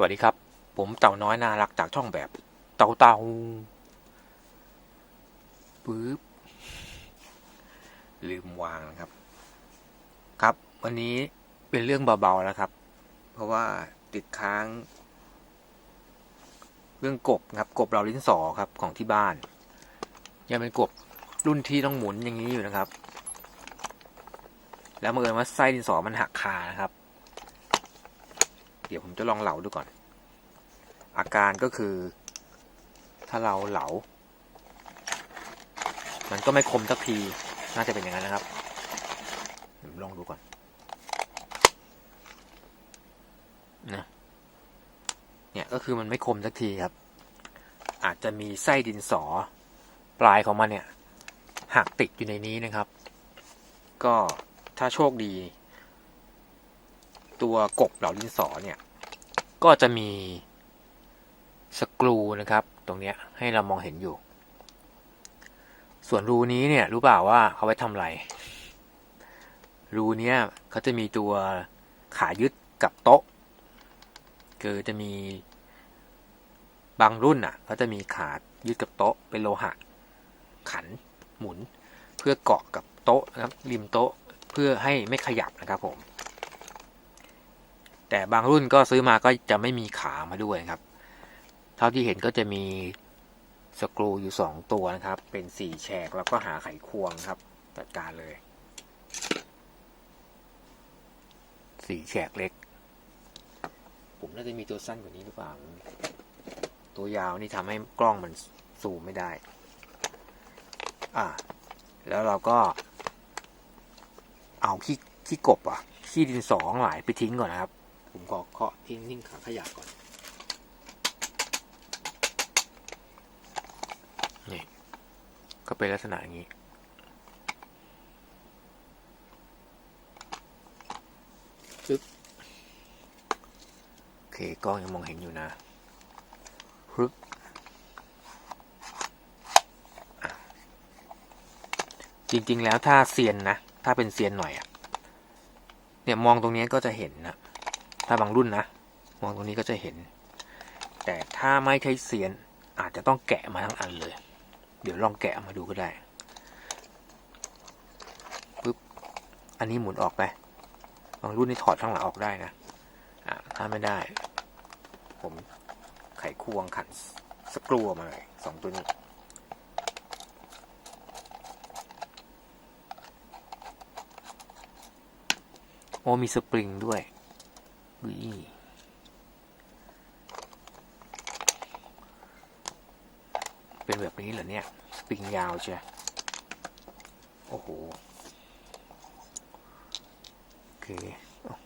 วัสดีครับ ผมเต่าน้อยน่ารักจากช่องแบบ เต่าเต่าปึ๊บ ลืมวางนะครับ ครับ วันนี้เป็นเรื่องเบาๆแล้วครับ เพราะว่าติดค้าง เรื่องกบครับกบเราลิ้นสอครับของที่บ้าน ยังเป็นกบรุ่นที่ต้องหมุนอย่างนี้อยู่นะครับ แล้วมาเอิญว่าไส้ดินสอมันหักคานะครับ เดี๋ยวผมจะลองเหลาดูก่อน อาการก็คือ ถ้าเราเหลา มันก็ไม่คมสักที น่าจะเป็นอย่างนั้นนะครับผมลองดูก่อนนะเนี่ยก็คือมันไม่คมสักทีครับ อาจจะมีไส้ดินสอ ปลายของมันเนี่ยหักติดอยู่ในนี้นะครับ ก็ถ้าโชคดี ตัวกบเหล่าดินสอเนี่ย ก็จะมีสกรูนะครับ ตรงเนี้ยให้เรามองเห็นอยู่ ส่วนรูนี้เนี่ยรู้เปล่าว่าเขาไว้ทำอะไร รูเนี้ยเขาจะมีตัวขายึดกับโต๊ะ คือจะมีบางรุ่นอะเขาจะมีขายึดกับโต๊ะเป็นโลหะ ขันหมุน เพื่อเกาะกับโต๊ะนะครับริมโต๊ะเพื่อให้ไม่ขยับนะครับผม แต่บางรุ่นก็ซื้อมาก็จะไม่มีขามาด้วยครับ เท่าที่เห็นก็จะมีสกรูอยู่สองตัวนะครับ เป็นสี่แฉกแล้วก็หาไขควงครับ จัดการเลยสี่แฉกเล็ก ผมน่าจะมีตัวสั้นกว่านี้หรือเปล่า ตัวยาวนี่ทำให้กล้องมันซูมไม่ได้ อ่า แล้วเราก็ เอาขี้ขี้กบอะขี้ดินสองหลายไปทิ้งก่อนนะครับ ผมขอเคาะทิ้งทิ้งขาขยะก่อนนี่ก็เป็นลักษณะอย่างนี้ปึ๊บโอเคกล้องยังมองเห็นอยู่นะปึ๊บอะจริง ๆ แล้วถ้าเซียนนะ ถ้าเป็นเซียนหน่อยอะเนี่ยมองตรงนี้ก็จะเห็นนะ ถ้าบางรุ่นนะ มองตรงนี้ก็จะเห็น แต่ถ้าไม่ใช่เซียนอาจจะต้องแกะมาทั้งอันเลย เดี๋ยวลองแกะมาดูก็ได้ปึ๊บอันนี้หมุนออกไป บางรุ่นนี่ถอดข้างหลังออกได้นะอ่าถ้าไม่ได้ ผมไขควงขันสกรูมาเลยสองตัวนี้โอ้มีสปริงด้วย อุ้ยเป็นแบบนี้เหรอเนี่ย สปริงยาวใช่โอ้โห โอเคเอา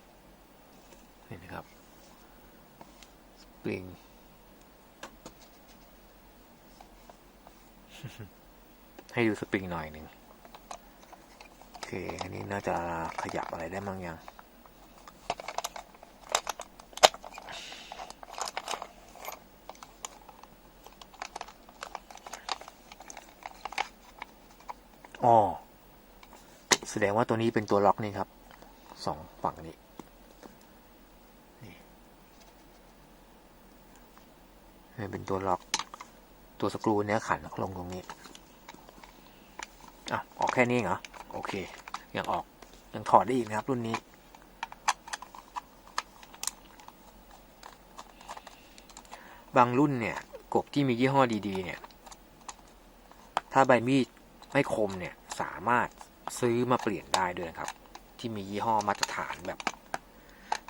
นี่นะครับ สปริงให้ดูสปริงหน่อยหนึ่งโอเค อันนี้น่าจะขยับอะไรได้มั้งยัง อ๋อ แสดงว่าตัวนี้เป็นตัวล็อกนี่ครับสองฝั่งนี้นี่เป็นตัวล็อก ตัวสกรูเนี้ยขันลงตรงนี้อะออกแค่นี้เหรอ โอเค ยังออก ยังถอดได้อีกนะครับ รุ่นนี้ บางรุ่นเนี่ย กบที่มียี่ห้อดีๆ เนี่ย ถ้าใบมีดไม่คมเนี่ย สามารถ ซื้อมาเปลี่ยนได้ด้วยนะครับ ที่มียี่ห้อมาตรฐานแบบ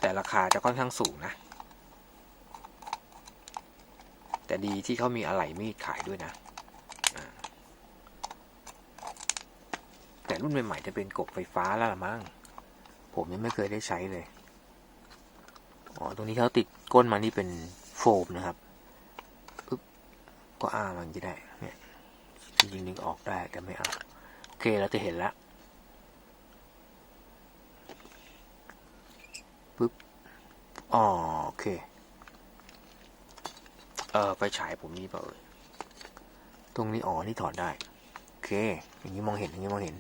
แต่ราคาจะค่อนข้างสูงนะ แต่ดีที่เขามีอะไหล่มีดขายด้วยนะ แต่รุ่นใหม่ๆจะเป็นกบไฟฟ้าแล้วละมั้งผมยังไม่เคยได้ใช้เลย อ๋อ ตรงนี้เขาติดก้นมานี่เป็นโฟมนะครับปึ๊บก็อ้ามันจะได้ เนี่ยจริงๆนึงออกได้แต่ไม่เอา โอเคเราจะเห็นแล้วปึ๊บ อ๋อโอเค เออไปฉายผมนี่เปล่าเอ่ยตรงนี้อ๋อนี่ถอดได้ โอเค อย่างนี้มองเห็น อย่างนี้มองเห็น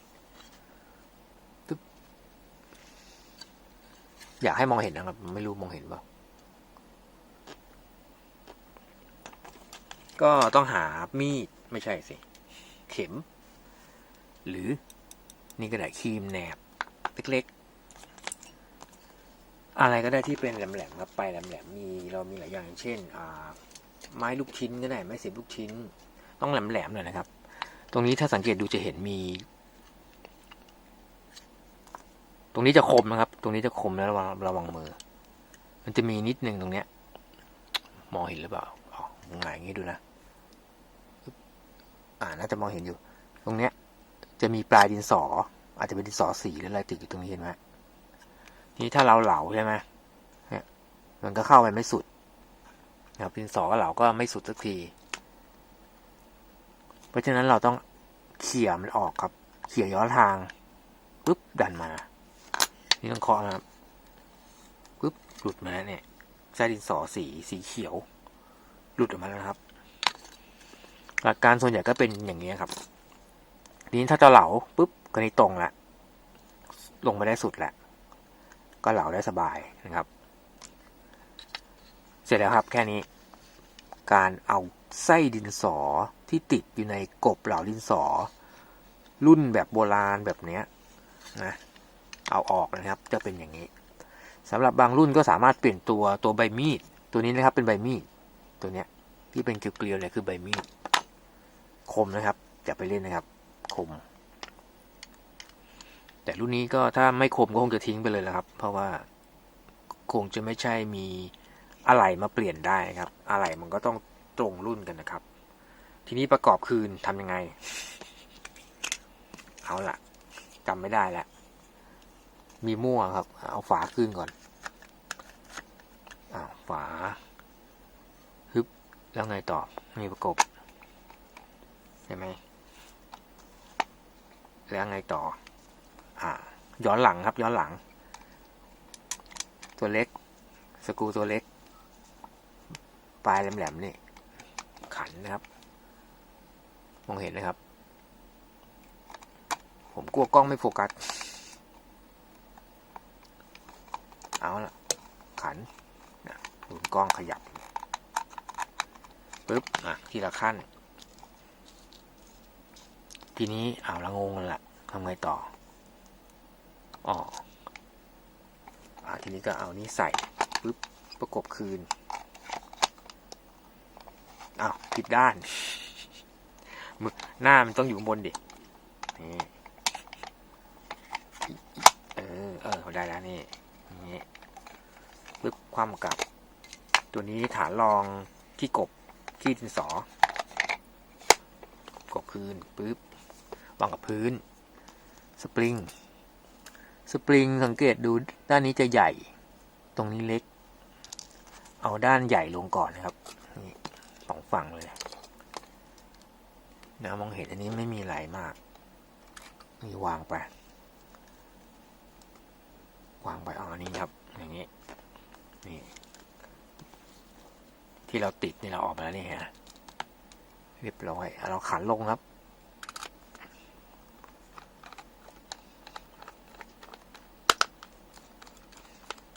ปึ๊บอยากให้มองเห็นนะครับ ไม่รู้มองเห็นเปล่า ก็ต้องหามีด ไม่ใช่สิ เข็ม หรือนี่ก็ได้ครีมแหนบ เล็กๆ อะไรก็ได้ที่เป็นแหลมๆครับไปแหลมๆมีเรามีหลายอย่างอย่างเช่นไม้ลูกชิ้นก็ได้ไม้เสียบลูกชิ้น ต้องแหลมๆหน่อยนะครับ ตรงนี้ถ้าสังเกตดูจะเห็นมี ตรงนี้จะคมนะครับ ตรงนี้จะคมแล้วระวังระวังมือ มันจะมีนิดนึงตรงเนี้ย มองเห็นหรือเปล่าอ๋องไงอย่างนี้ดูนะอ่าน่าจะมองเห็นอยู่ ตรงเนี้ย จะมีปลายดินสอ อาจจะเป็นดินสอสีหรืออะไรติดอยู่ตรงนี้เห็นไหม นี่ถ้าเราเหลาใช่ไหมเนี่ยมันก็เข้าไปไม่สุดนะครับดินสอกับเหลาก็ไม่สุดสักที เพราะฉะนั้นเราต้องเขี่ยมันออกครับ เขี่ยย้อนทางปุ๊บดันมา นี่ต้องเคาะนะครับปุ๊บหลุดมาเนี่ยไส้ดินสอสีสีเขียว หลุดออกมาแล้วนะครับ หลักการส่วนใหญ่ก็เป็นอย่างนี้ครับทีนี้ถ้าจะเหลาปุ๊บก็นี่ตรงละลงมาได้สุดแหละ ก็เหลาได้สบายนะครับ เสร็จแล้วครับแค่นี้ การเอาไส้ดินสอที่ติดอยู่ในกบเหลาดินสอ รุ่นแบบโบราณแบบเนี้ยนะเอาออกนะครับจะเป็นอย่างนี้สำหรับบางรุ่นก็สามารถเปลี่ยนตัวตัวใบมีด ตัวนี้นะครับเป็นใบมีดตัวเนี้ยที่เป็นเกลียวๆเลยคือใบมีดคมนะครับอย่าไปเล่นนะครับ คม แต่รุ่นนี้ก็ถ้าไม่คมก็คงจะทิ้งไปเลยแล้วครับ เพราะว่าคงจะไม่ใช่มีอะไหล่มาเปลี่ยนได้ครับ อะไหล่มันก็ต้องตรงรุ่นกันนะครับ ทีนี้ประกอบคืนทำยังไง เอาละจำไม่ได้แล้วมีมั่วครับ เอาฝาขึ้นก่อนอาฝาฮึบแล้วไงต่อมีประกบใช่ไหม แล้วไงต่อ อ่า ย้อนหลังครับ ย้อนหลัง ตัวเล็ก สกูตัวเล็ก ปลายแหลมๆนี่ ขันนะครับ มองเห็นนะครับ ผมกลัวกล้องไม่โฟกัส เอาละขันนะหมุนกล้องขยับปึ๊บ อะ ทีละขั้น ทีนี้เอาละงงกันละทำไงต่อ อ๋ออ่าทีนี้ก็เอานี้ใส่ปึ๊บประกบคืนอ้าวผิดด้านมือหน้ามันต้องอยู่บนดินี่เออเออได้แล้วนี่นี้ปึ๊บคว่ำกลับ ตัวนี้ฐานรองที่กบที่ดินสอ กบคืนปึ๊บวางกับพื้น สปริง สปริงสังเกตดูด้านนี้จะใหญ่ ตรงนี้เล็ก เอาด้านใหญ่ลงก่อนนะครับนี่สองฝั่งเลยนะมองเห็นอันนี้ไม่มีอะไรมากนี่วางไป วางไปอ๋อนี่ครับ อย่างนี้ นี่ ที่เราติดนี่เราออกมาแล้วนี่ฮะเรียบร้อย เราขันลงครับ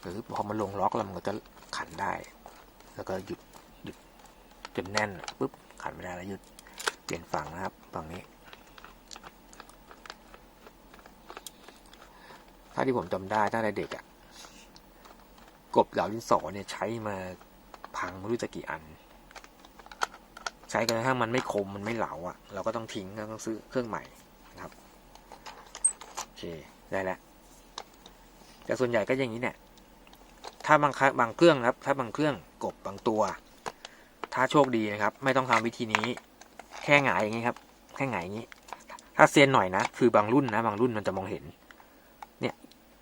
หรือพอมันลงล็อกแล้วมันก็จะขันได้ แล้วก็หยุดหยุดจนแน่นปุ๊บขันไม่ได้แล้วหยุดเปลี่ยนฝั่งนะครับฝั่งนี้ ถ้าที่ผมจำได้ถ้าในเด็กอะ่ะกบเหลาดินสอเนี่ยใช้มาพังไม่รู้จะกี่อัน ใช้กันถ้ามันไม่คมมันไม่เหลาอะ่ะ เราก็ต้องทิ้งก็ต้องซื้อเครื่องใหม่นะครับโอเคได้แล้วแต่ส่วนใหญ่ก็อย่างนี้เนี่ย ถ้าบางบางเครื่องครับ ถ้าบางเครื่องกบบางตัว ถ้าโชคดีนะครับ ไม่ต้องทำวิธีนี้ แค่หงายอย่างนี้ครับ แค่หงายอย่างนี้ ถ้าเซียนหน่อยนะ คือบางรุ่นนะ บางรุ่นมันจะมองเห็น เนี่ย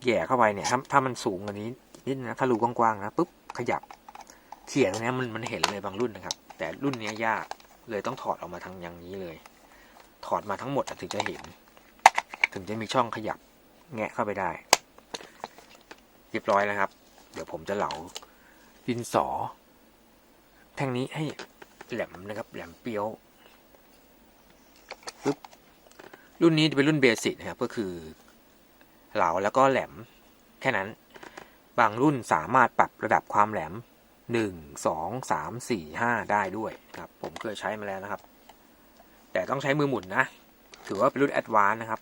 แย่เข้าไปเนี่ยถ้าถ้ามันสูงกว่านี้นิดนะถ้ารูกว้างๆนะปุ๊บขยับเขี่ยตรงนี้มันมันเห็นเลยบางรุ่นนะครับ แต่รุ่นนี้ยากเลยต้องถอดออกมาทางอย่างนี้เลย ถอดมาทั้งหมดถึงจะเห็น ถึงจะมีช่องขยับแงะเข้าไปได้ เรียบร้อยแล้วครับ เดี๋ยวผมจะเหลาดินสอ แท่งนี้ให้แหลมนะครับ แหลมเปียวปึ๊บรุ่นนี้จะเป็นรุ่นเบสิกนะครับ ก็คือ เหลาแล้วก็แหลมแค่นั้น บางรุ่นสามารถปรับระดับความแหลมหนึ่งสองสามสี่ห้าได้ด้วยครับ ผมเคยใช้มาแล้วนะครับ แต่ต้องใช้มือหมุนนะ ถือว่าเป็นรุ่นแอดวานซ์นะครับ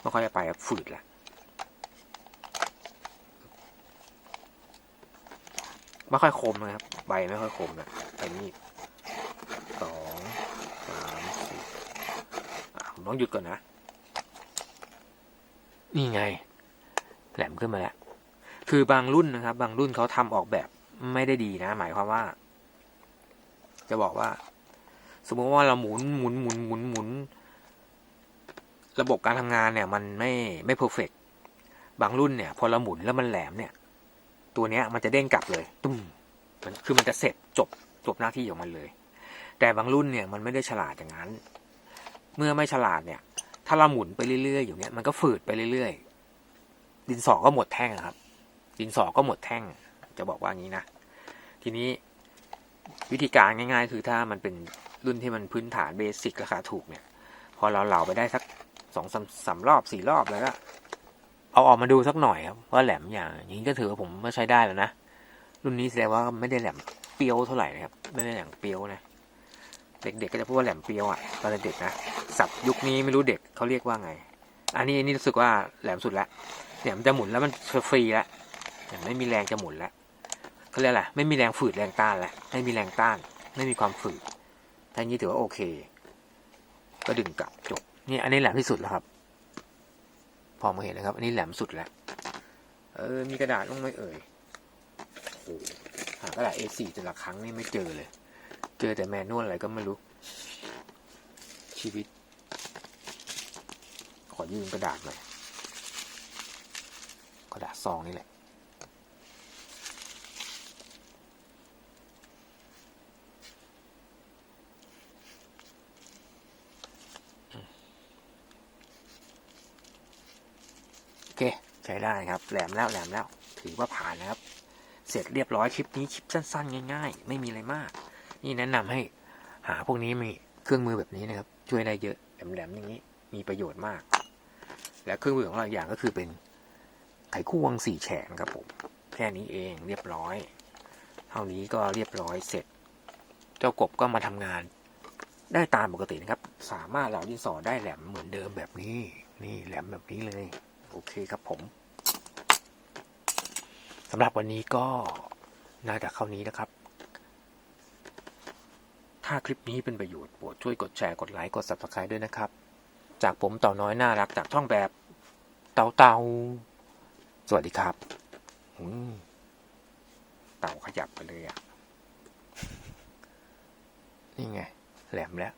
ไม่ค่อยจะไปครับฝืดแหละ ไม่ค่อยคมนะครับ ใบไม่ค่อยคมนะไอ้นี่สองสามสี่ผมต้องหยุดก่อนนะ นี่ไง แหลมขึ้นมาแล้ว คือบางรุ่นนะครับ บางรุ่นเขาทำออกแบบไม่ได้ดีนะ หมายความว่า จะบอกว่า สมมติว่าเราหมุนหมุนหมุนหมุนหมุน ระบบการทำงานเนี่ย มันไม่ไม่เพอร์เฟกบางรุ่นเนี่ย พอเราหมุนแล้วมันแหลมเนี่ย ตัวเนี้ยมันจะเด้งกลับเลยตุ้มมันคือมันจะเสร็จจบจบหน้าที่ของมันเลย แต่บางรุ่นเนี่ยมันไม่ได้ฉลาดอย่างนั้น เมื่อไม่ฉลาดเนี่ย ถ้าเราหมุนไปเรื่อยๆอย่างเงี้ยมันก็ฝืดไปเรื่อยๆ ดินสอก็หมดแท่งอะครับ ดินสอก็หมดแท่ง จะบอกว่างี้นะ ทีนี้วิธีการง่าย ๆ คือถ้ามันเป็นรุ่นที่มันพื้นฐานเบสิกราคาถูกเนี่ย พอเราเหล่าไปได้สักสองสามสามรอบสี่รอบแล้วก็ เอาออกมาดูสักหน่อยครับว่าแหลมอย่างอย่างนี้ก็ถือว่าผมว่ใช้ได้แล้วนะรุ่นนี้แสดงว่าไม่ได้แหลมเปรียวเท่าไหร่นะครับไม่ได้แหลมเปรียวนะเด็กๆก็จะพูดว่าแหลมเปรียวอะตอนเด็กนะศัพยุคนี้ไม่รู้เด็กเขาเรียกว่าไง อันนี้อันนี้รู้สึกว่าแหลมสุดแล้วเนี่ยมันจะหมุนแล้วมันฟรีแล้วไม่มีแรงจะหมุนแล้วเขาเรียกอะไรไม่มีแรงฝืดแรงต้านแล้วไม่มีแรงต้าน ไม่มีความฝืดถ้าอย่างนี้ถือว่าโอเค ก็ดึงกลับจบนี่อันนี้แหลมที่สุดแล้วครับ อมาเห็นนะครับ อันนี้แหลมสุดแล้ว เออ มีกระดาษต้องไหม่เอ่ยโอ้โหหากระดาษ A4 แต่ละครั้งนี่ไม่เจอเลย เจอแต่แมนนวลอะไรก็ไม่รู้ ชีวิต ขอยืมกระดาษหน่อย กระดาษซองนี่แหละ ใช้ได้ครับ แหลมแล้วแหลมแล้ว ถือว่าผ่านนะครับ เสร็จเรียบร้อยคลิปนี้คลิปสั้น ๆ ง่าย ๆ ไม่มีอะไรมาก นี่แนะนำให้หาพวกนี้มีเครื่องมือแบบนี้นะครับ ช่วยได้เยอะแหลมๆอย่างนี้มีประโยชน์มาก และเครื่องมือของเราอย่างก็คือเป็นไขควงสี่แฉกครับผมแค่นี้เองเรียบร้อย เท่านี้ก็เรียบร้อยเสร็จ เจ้ากบก็มาทำงานได้ตามปกตินะครับ สามารถเหลาดินสอได้แหลมเหมือนเดิมแบบนี้ นี่แหลมแบบนี้เลย โอเคครับผมสำหรับวันนี้ก็น่าจะเข้านี้นะครับ ถ้าคลิปนี้เป็นประโยชน์โปรดช่วยกดแชร์กดไลค์กด subscribe ด้วยนะครับ จากผมเต่าน้อยน่ารักจากช่องแบบเต่าเต่าสวัสดีครับเต่าขยับไปเลยอะ นี่ไง แหลมแล้ว